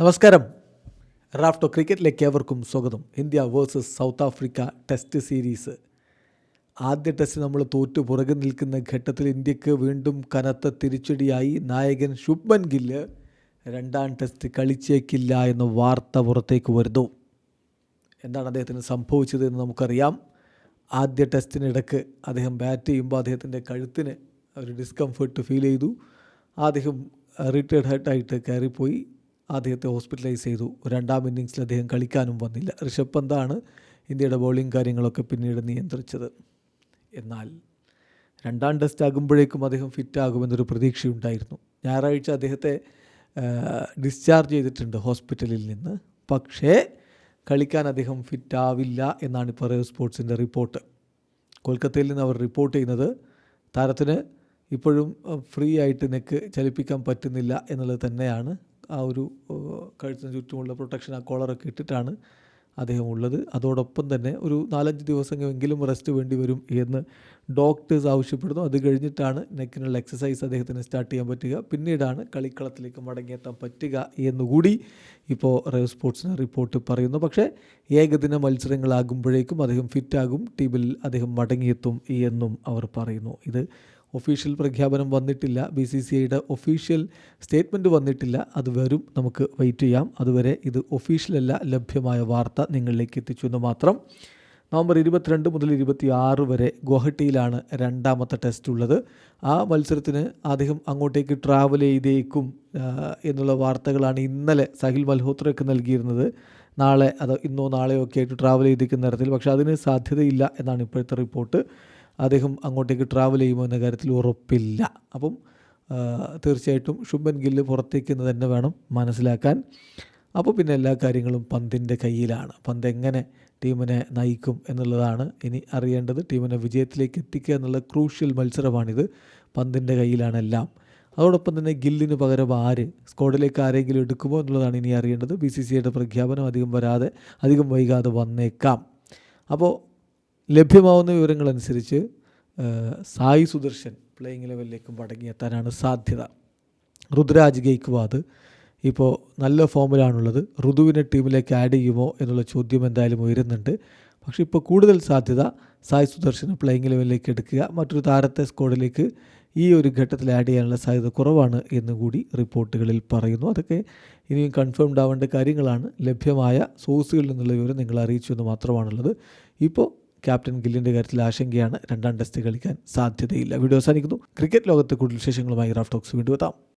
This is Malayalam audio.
നമസ്കാരം. റാഫ്റ്റോ ക്രിക്കറ്റിലേക്ക് ഏവർക്കും സ്വാഗതം. India versus South Africa test series. ആദ്യ ടെസ്റ്റ് നമ്മൾ തോറ്റു പുറകെ നിൽക്കുന്ന ഘട്ടത്തിൽ ഇന്ത്യയ്ക്ക് വീണ്ടും കനത്ത തിരിച്ചടിയായി നായകൻ ശുഭ്മൻ ഗില്ല് രണ്ടാം ടെസ്റ്റ് കളിച്ചേക്കില്ല എന്ന വാർത്ത പുറത്തേക്ക് വരുന്നു. എന്താണ് അദ്ദേഹത്തിന് സംഭവിച്ചത് എന്ന് നമുക്കറിയാം. ആദ്യ ടെസ്റ്റിനിടക്ക് അദ്ദേഹം ബാറ്റ് ചെയ്യുമ്പോൾ അദ്ദേഹത്തിന്റെ കഴുത്തിന് ഒരു ഡിസ്കംഫർട്ട് ഫീൽ ചെയ്തു. അദ്ദേഹം റിട്ടയർഡ് ഹെഡായിട്ട് കയറിപ്പോയി. അദ്ദേഹത്തെ ഹോസ്പിറ്റലൈസ് ചെയ്തു. രണ്ടാം ഇന്നിങ്സിൽ അദ്ദേഹം കളിക്കാനും വന്നില്ല. ഋഷഭ് പന്താണ് ഇന്ത്യയുടെ ബൗളിംഗ് കാര്യങ്ങളൊക്കെ പിന്നീട് നിയന്ത്രിച്ചത്. എന്നാൽ രണ്ടാം ടെസ്റ്റ് ആകുമ്പോഴേക്കും അദ്ദേഹം ഫിറ്റ് ആകുമെന്നൊരു പ്രതീക്ഷയുണ്ടായിരുന്നു. ഞായറാഴ്ച അദ്ദേഹത്തെ ഡിസ്ചാർജ് ചെയ്തിട്ടുണ്ട് ഹോസ്പിറ്റലിൽ നിന്ന്. പക്ഷേ കളിക്കാൻ അദ്ദേഹം ഫിറ്റാവില്ല എന്നാണ് ഇപ്പോൾ റേവ് സ്പോർട്സിന്റെ റിപ്പോർട്ട് കൊൽക്കത്തയിൽ നിന്ന് അവർ റിപ്പോർട്ട് ചെയ്യുന്നത് താരത്തിന് ഇപ്പോഴും ഫ്രീ ആയിട്ട് നെക്ക് ചലിപ്പിക്കാൻ പറ്റുന്നില്ല എന്നുള്ളത് തന്നെയാണ് ആ ഒരു കഴുത്തിന് ചുറ്റുമുള്ള പ്രൊട്ടക്ഷൻ ആ കോളറൊക്കെ ഇട്ടിട്ടാണ് അദ്ദേഹം ഉള്ളത്. അതോടൊപ്പം തന്നെ ഒരു നാലഞ്ച് ദിവസമെങ്കിലും റെസ്റ്റ് വേണ്ടി വരും എന്ന് ഡോക്ടേഴ്സ് ആവശ്യപ്പെടുന്നു. അത് കഴിഞ്ഞിട്ടാണ് നെക്കിനുള്ള എക്സസൈസ് അദ്ദേഹത്തിന് സ്റ്റാർട്ട് ചെയ്യാൻ പറ്റുക. പിന്നീടാണ് കളിക്കളത്തിലേക്ക് മടങ്ങിയെത്താൻ പറ്റുക എന്നുകൂടി ഇപ്പോൾ റേവ് സ്പോർട്സിന് റിപ്പോർട്ട് പറയുന്നു. പക്ഷേ ഏകദിന മത്സരങ്ങളാകുമ്പോഴേക്കും അദ്ദേഹം ഫിറ്റാകും ടീമിൽ അദ്ദേഹം മടങ്ങിയെത്തും എന്നും അവർ പറയുന്നു. ഇത് ഒഫീഷ്യൽ പ്രഖ്യാപനം വന്നിട്ടില്ല ബി സി സി ഐയുടെ ഒഫീഷ്യൽ സ്റ്റേറ്റ്മെന്റ് വന്നിട്ടില്ല അത് വരും. നമുക്ക് വെയിറ്റ് ചെയ്യാം. അതുവരെ ഇത് ഒഫീഷ്യലല്ല ലഭ്യമായ വാർത്ത നിങ്ങളിലേക്ക് എത്തിച്ചു എന്ന് മാത്രം. നവംബർ ഇരുപത്തിരണ്ട് മുതൽ ഇരുപത്തി ആറ് വരെ ഗുവാഹട്ടിയിലാണ് രണ്ടാമത്തെ ടെസ്റ്റ് ഉള്ളത്. ആ മത്സരത്തിന് അദ്ദേഹം അങ്ങോട്ടേക്ക് ട്രാവൽ ചെയ്തേക്കും എന്നുള്ള വാർത്തകളാണ് ഇന്നലെ സഹിൽ മൽഹോത്രയ്ക്ക് നൽകിയിരുന്നത്. നാളെ അതോ ഇന്നോ നാളെയോ ഒക്കെ ആയിട്ട് ട്രാവൽ ചെയ്തിരിക്കുന്ന തരത്തിൽ. പക്ഷേ അതിന് സാധ്യതയില്ല എന്നാണ് ഇപ്പോഴത്തെ റിപ്പോർട്ട് അദ്ദേഹം അങ്ങോട്ടേക്ക് ട്രാവൽ ചെയ്യുമോ എന്ന കാര്യത്തിൽ ഉറപ്പില്ല. അപ്പം തീർച്ചയായിട്ടും ശുഭൻ ഗില്ല് പുറത്തേക്ക് തന്നെ വേണം മനസ്സിലാക്കാൻ. അപ്പോൾ പിന്നെ എല്ലാ കാര്യങ്ങളും പന്തിന്റെ കയ്യിലാണ്. പന്ത് എങ്ങനെ ടീമിനെ നയിക്കും എന്നുള്ളതാണ് ഇനി അറിയേണ്ടത്. ടീമിനെ വിജയത്തിലേക്ക് എത്തിക്കുക എന്നുള്ള ക്രൂഷ്യൽ മത്സരമാണിത്. പന്തിന്റെ കയ്യിലാണ് എല്ലാം. അതോടൊപ്പം തന്നെ ഗില്ലിന് പകരം ആര് സ്ക്വാഡിലേക്ക് ആരെങ്കിലും എടുക്കുമോ എന്നുള്ളതാണ് ഇനി അറിയേണ്ടത്. ബി സി സിയുടെ പ്രഖ്യാപനം അധികം വരാതെ അധികം വൈകാതെ വന്നേക്കാം. അപ്പോൾ ലഭ്യമാവുന്ന വിവരങ്ങളനുസരിച്ച് സായി സുദർശൻ പ്ലേയിങ് ലെവലിലേക്ക് മടങ്ങിയെത്താനാണ് സാധ്യത. രുദ്രാജ് ഗെയ്ക്വാദ് ഇപ്പോൾ നല്ല ഫോമിലാണുള്ളത്. ഋതുവിനെ ടീമിലേക്ക് ആഡ് ചെയ്യുമോ എന്നുള്ള ചോദ്യം എന്തായാലും ഉയരുന്നുണ്ട്. പക്ഷേ ഇപ്പോൾ കൂടുതൽ സാധ്യത സായി സുദർശനെ പ്ലേയിങ് ലെവലിലേക്ക് എടുക്കുക മറ്റൊരു താരത്തെ സ്ക്വാഡിലേക്ക് ഈ ഒരു ഘട്ടത്തിൽ ആഡ് ചെയ്യാനുള്ള സാധ്യത കുറവാണ് എന്നുകൂടി റിപ്പോർട്ടുകളിൽ പറയുന്നു. അതൊക്കെ ഇനിയും കൺഫേംഡ് ആവേണ്ട കാര്യങ്ങളാണ്. ലഭ്യമായ സോഴ്സുകളിൽ നിന്നുള്ള വിവരം നിങ്ങൾ അറിയിച്ചു എന്ന് മാത്രമാണുള്ളത്. ഇപ്പോൾ ക്യാപ്റ്റൻ ഗില്ലിന്റെ കാര്യത്തിൽ ആശങ്കയാണ്. രണ്ടാം ടെസ്റ്റ് കളിക്കാൻ സാധ്യതയില്ല. വീഡിയോ അവസാനിക്കുന്നു. ക്രിക്കറ്റ് ലോകത്തെ കൂടുതൽ വിശേഷങ്ങളുമായി റാഫ് ടോക്സ് വീണ്ടും എത്താം.